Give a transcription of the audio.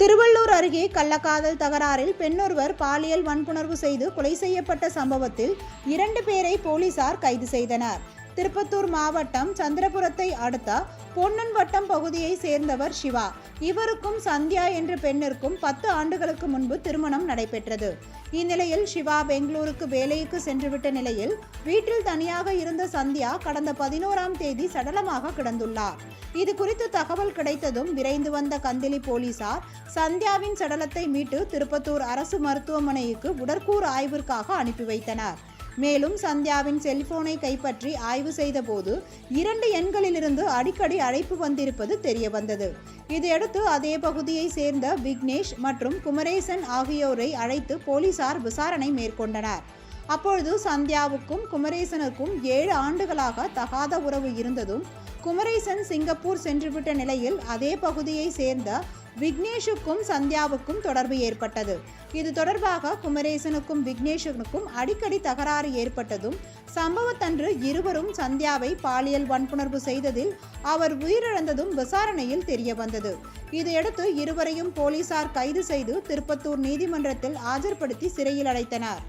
திருவள்ளூர் அருகே கள்ளக்காதல் தகராறில் பெண்ணொருவர் பாலியல் வன்புணர்வு செய்து கொலை செய்யப்பட்ட சம்பவத்தில் இரண்டு பேரை போலீசார் கைது செய்தனர். திருப்பத்தூர் மாவட்டம் சந்திரபுரத்தை அடுத்த பொன்னன்வட்டம் பகுதியை சேர்ந்தவர் சிவா. இவருக்கும் சந்தியா என்ற பெண்ணிற்கும் பத்து ஆண்டுகளுக்கு முன்பு திருமணம் நடைபெற்றது. இந்நிலையில் சிவா பெங்களூருக்கு வேலைக்கு சென்றுவிட்ட நிலையில் வீட்டில் தனியாக இருந்த சந்தியா கடந்த பதினோராம் தேதி சடலமாக கிடந்துள்ளார். இது குறித்து தகவல் கிடைத்ததும் விரைந்து வந்த கந்திலி போலீசார் சந்தியாவின் சடலத்தை மீட்டு திருப்பத்தூர் அரசு மருத்துவமனைக்கு உடற்கூறு ஆய்விற்காக அனுப்பி வைத்தனர். மேலும் சந்தியாவின் செல்போனை கைப்பற்றி ஆய்வு செய்தபோது இரண்டு எண்களிலிருந்து அடிக்கடி அழைப்பு வந்திருப்பது தெரிய வந்தது இதையடுத்து அதே பகுதியை சேர்ந்த விக்னேஷ் மற்றும் குமரேசன் ஆகியோரை அழைத்து போலீசார் விசாரணை மேற்கொண்டனர். அப்பொழுது சந்தியாவுக்கும் குமரேசனுக்கும் ஏழு ஆண்டுகளாக தகாத உறவு இருந்ததும் குமரேசன் சிங்கப்பூர் சென்றுவிட்ட நிலையில் அதே பகுதியை சேர்ந்த விக்னேஷுக்கும் சந்தியாவுக்கும் தொடர்பு ஏற்பட்டது. இது தொடர்பாக குமரேசனுக்கும் விக்னேஷனுக்கும் அடிக்கடி தகராறு ஏற்பட்டதும் சம்பவத்தன்று இருவரும் சந்தியாவை பாலியல் வன்புணர்வு செய்ததில் அவர் உயிரிழந்ததும் விசாரணையில் தெரிய வந்தது இதையடுத்து இருவரையும் போலீசார் கைது செய்து திருப்பத்தூர் நீதிமன்றத்தில் ஆஜர்படுத்தி சிறையில் அடைத்தனர்.